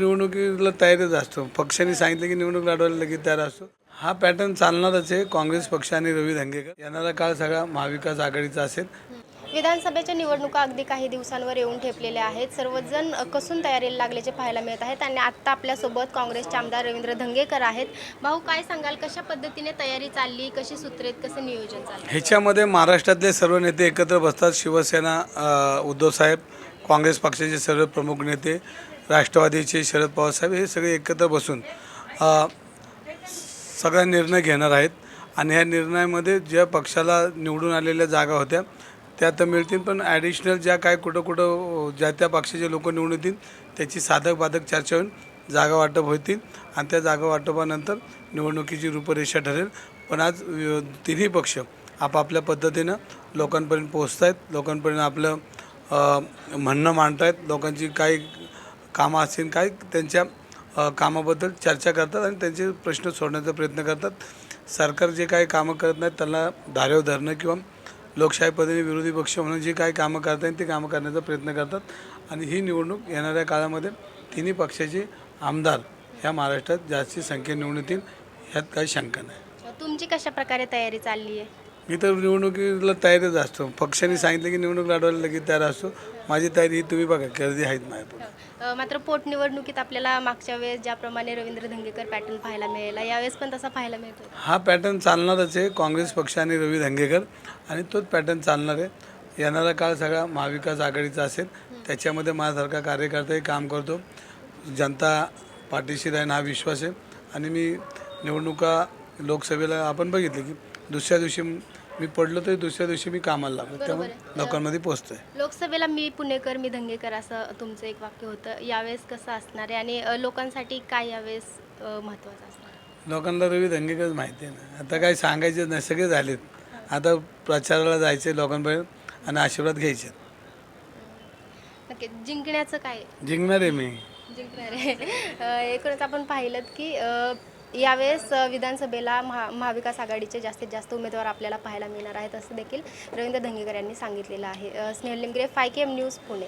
निवडणुकीला तयारीच असतो. पक्षाने सांगितलं की निवडणूक लढवायला लगेच तयार असतो. हा पॅटर्न चालणारच आहे काँग्रेस पक्ष आणि रवी धंगेकर. येणारा काळ सगळा महाविकास आघाडीचा असेल. विधानसभेच्या निवडणुका अगदी काही दिवसांवर येऊन ठेपलेल्या आहेत. सर्वजण कसून तयारीला लागल्याचे पाहायला मिळत आहेत आणि आत्ता आपल्यासोबत काँग्रेसचे आमदार रवींद्र धंगेकर आहेत. भाऊ काय सांगाल? कशा पद्धतीने तयारी चालली? कशी सूत्रेत कसं नियोजन चाललं ह्याच्यामध्ये महाराष्ट्रातले सर्व नेते एकत्र बसतात. शिवसेना अ, उद्धवसाहेब काँग्रेस पक्षाचे सर्व प्रमुख नेते राष्ट्रवादीचे शरद पवार साहेब हे सगळे एकत्र बसून सगळा निर्णय घेणार आहेत. आणि ह्या निर्णयामध्ये ज्या पक्षाला निवडून आलेल्या जागा होत्या त्या तर मिळतील पण ॲडिशनल ज्या काय कुठं कुठं ज्या त्या पक्षाचे लोक निवडून येतील त्याची साधक बाधक चर्चा होऊन जागा वाटप होतील. आणि त्या जागा वाटपानंतर निवडणुकीची रूपरेषा ठरेल. पण आज तिन्ही पक्ष आपापल्या पद्धतीनं लोकांपर्यंत पोहोचत आहेत लोकांपर्यंत आपलं म्हणणं मांडत आहेत लोकांची काही कामं असतील काय त्यांच्या कामाबद्दल चर्चा करतात आणि त्यांचे प्रश्न सोडण्याचा प्रयत्न करतात. सरकार जे काही कामं करत नाहीत त्यांना धारेव धरणं किंवा लोकशाही पद्धतीने विरोधी पक्ष म्हणून जे काही कामं करता येईल ते कामं करण्याचा प्रयत्न करतात. आणि ही निवडणूक येणाऱ्या काळामध्ये तिन्ही पक्षाचे आमदार ह्या महाराष्ट्रात जास्ती संख्येने निवडून येतील ह्यात काही शंका नाही. तुमची कशा प्रकारे तयारी चालली आहे? मी तर निवडणुकीला तयारीच असतो. पक्षाने सांगितलं की निवडणूक लढवायला लगेच तयार असतो. माझी तयारी ही तुम्ही बघा गर्दी आहेत माझ्यापुढे अ, मात्र पोटनिवडणुकीत आपल्याला मागच्या वेळेस ज्याप्रमाणे रवींद्र धंगेकर पॅटर्न पाहायला मिळाला यावेळेस पण तसा पाहायला मिळतो हा पॅटर्न चालणारच आहे. काँग्रेस पक्ष आणि रवी धंगेकर. आणि तोच पॅटर्न चालणार आहे. येणारा काळ सगळा महाविकास आघाडीचा असेल. त्याच्यामध्ये माझ्यासारखा कार्यकर्ताही काम करतो. जनता पाठीशी राहीन हा विश्वास आहे. आणि मी निवडणुका लोकसभेला आपण बघितले की दुसऱ्या दिवशी मी पडलो तरी दुसऱ्या दिवशी मी कामाला लागलो त्यामुळे लोकांमध्ये पोचतोय. लोकसभेला मी पुणेकर मी धंगेकर असं तुमचं एक वाक्य होतं. यावेळेस कसं असणार आहे? आणि अ, लोकांसाठी काय यावेळेस अ, महत्त्वाचं असणार आहे? लोकांना रवी धंगेकर माहिती आहे ना. आता काही सांगायचे नाही सगळे झालेत. आता प्रचाराला जायचे लोकांपर्यंत आणि आशीर्वाद घ्यायचे नक्की जिंकण्याचं काय? जिंकणार आहे मी. जिंकणार आहे. एकूणच आपण पाहिलं की यावेळेस विधानसभेला महा महाविकास आघाडीचे जास्तीत जास्त उमेदवार आपल्याला पाहायला मिळणार आहेत असं देखील रवींद्र धंगेकर यांनी सांगितलेलं आहे. स्नेहलिंगरे five K M news Pune.